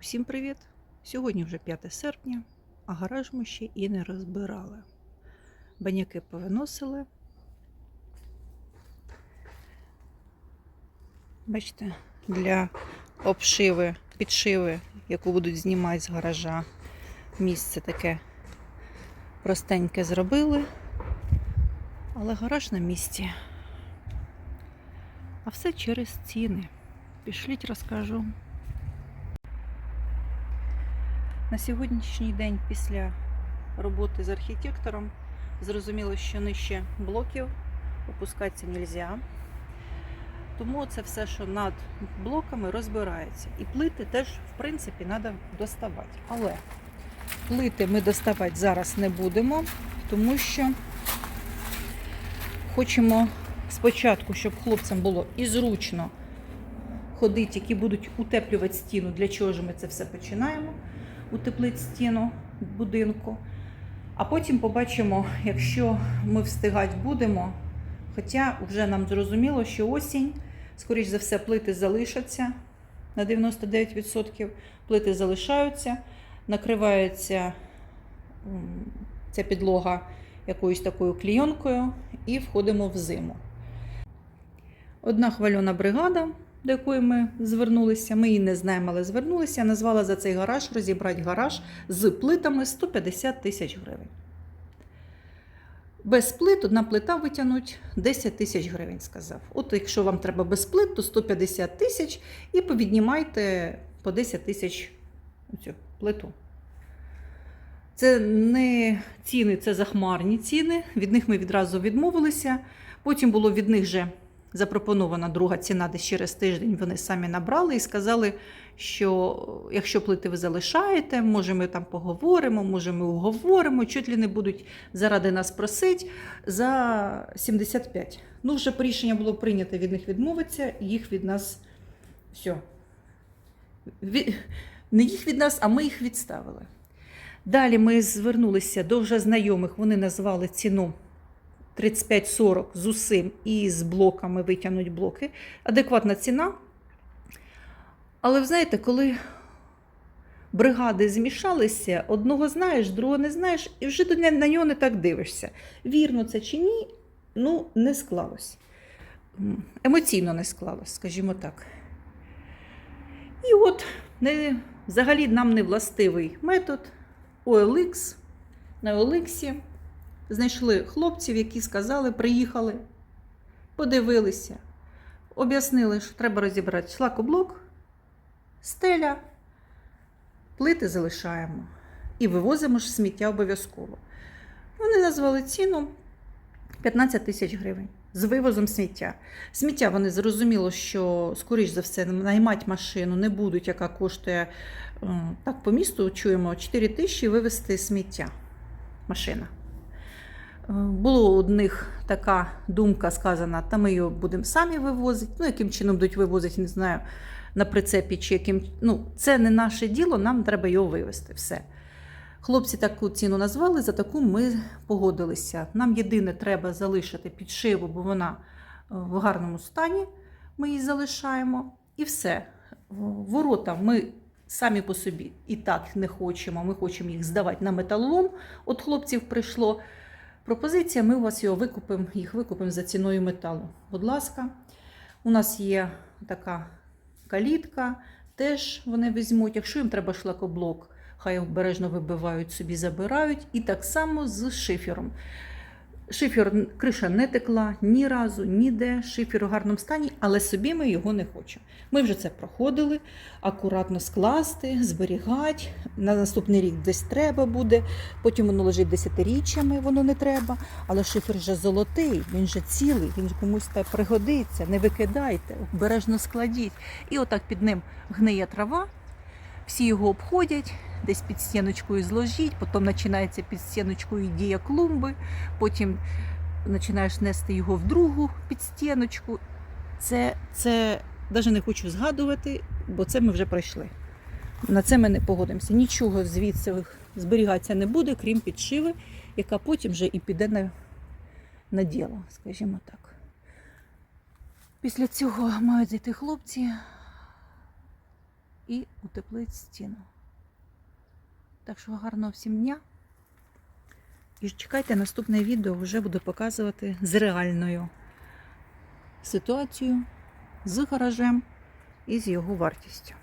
Всім привіт! Сьогодні вже 5 серпня, а гараж ми ще і не розбирали. Баняки повиносили. Бачите, для обшиви, підшиви, яку будуть знімати з гаража, місце таке простеньке зробили. Але гараж на місці. А все через ціни. Пішліть, розкажу. На сьогоднішній день після роботи з архітектором зрозуміло, що нижче блоків опускатися не можна. Тому це все, що над блоками, розбирається. І плити теж, в принципі, треба доставати. Але плити ми доставати зараз не будемо, тому що хочемо спочатку, щоб хлопцям було і зручно ходити, які будуть утеплювати стіну. Для чого ж ми це все починаємо? Утеплити стіну будинку. А потім побачимо, якщо ми встигати будемо. Хоча вже нам зрозуміло, що осінь, скоріш за все, плити залишаться на 99%. Плити залишаються, накривається ця підлога якоюсь такою клійонкою і входимо в зиму. Одна хвальона бригада до якої ми звернулися. Ми її не знаємо, але звернулися. Назвала за цей гараж розібрати гараж з плитами 150 тисяч гривень. Без плит одна плита витягнуть 10 тисяч гривень, сказав. От якщо вам треба без плит, то 150 тисяч і повіднімайте по 10 тисяч цю плиту. Це не ціни, це захмарні ціни. Від них ми відразу відмовилися. Потім було від них же запропонована друга ціна десь через тиждень. Вони самі набрали і сказали, що якщо плити ви залишаєте, може ми там поговоримо, може ми уговоримо, чуть ли не будуть заради нас просити за 75. Ну, вже рішення було прийнято від них відмовитися, їх від нас все. Не їх від нас, а ми їх відставили. Далі ми звернулися до вже знайомих, вони назвали ціну 35-40 з усім і з блоками витягнуть блоки. Адекватна ціна. Але ви знаєте, коли бригади змішалися, одного знаєш, другого не знаєш, і вже на нього не так дивишся. Вірно це чи ні, ну, не склалось. Емоційно не склалось, скажімо так. І от не, взагалі нам не властивий метод OLX на OLX знайшли хлопців, які сказали, приїхали, подивилися, об'яснили, що треба розібрати шлакоблок, стеля, плити залишаємо і вивозимо ж сміття обов'язково. Вони назвали ціну 15 тисяч гривень. З вивозом сміття. Сміття вони зрозуміло, що, скоріш за все, наймати машину не будуть, яка коштує так по місту чуємо 4 тисячі вивезти сміття. Машина. Було у одних така думка сказана, та ми його будемо самі вивозити. Ну, яким чином будуть вивозити, не знаю, на прицепі чи яким. Ну, це не наше діло, нам треба його вивезти. Все. Хлопці таку ціну назвали, за таку ми погодилися. Нам єдине треба залишити підшиву, бо вона в гарному стані. Ми її залишаємо. І все. Ворота ми самі по собі і так не хочемо. Ми хочемо їх здавати на металолом. От хлопців прийшло. Пропозиція, ми у вас його викупимо, їх викупимо за ціною металу. Будь ласка, у нас є така калітка, теж вони візьмуть. Якщо їм треба шлакоблок, хай обережно вибивають собі, забирають. І так само з шифером. Шифер, криша не текла ні разу, ніде. Шифер у гарному стані, але собі ми його не хочемо. Ми вже це проходили, акуратно скласти, зберігати. На наступний рік десь треба буде. Потім воно лежить десятиріччями, воно не треба. Але шифер вже золотий, він вже цілий, він комусь так пригодиться. Не викидайте, обережно складіть. І отак під ним гниє трава. Всі його обходять, десь під стіночкою зложіть, потім починається під стіночкою дія клумби, потім починаєш нести його в другу під стіночку. Це, це навіть не хочу згадувати, бо це ми вже пройшли. На це ми не погодимося. Нічого звідси зберігатися не буде, крім підшиви, яка потім вже і піде на, на діло, скажімо так. Після цього мають зайти хлопці і утеплить стіну. Так що гарного всім дня. І чекайте, наступне відео вже буду показувати з реальною ситуацією, з гаражем і з його вартістю.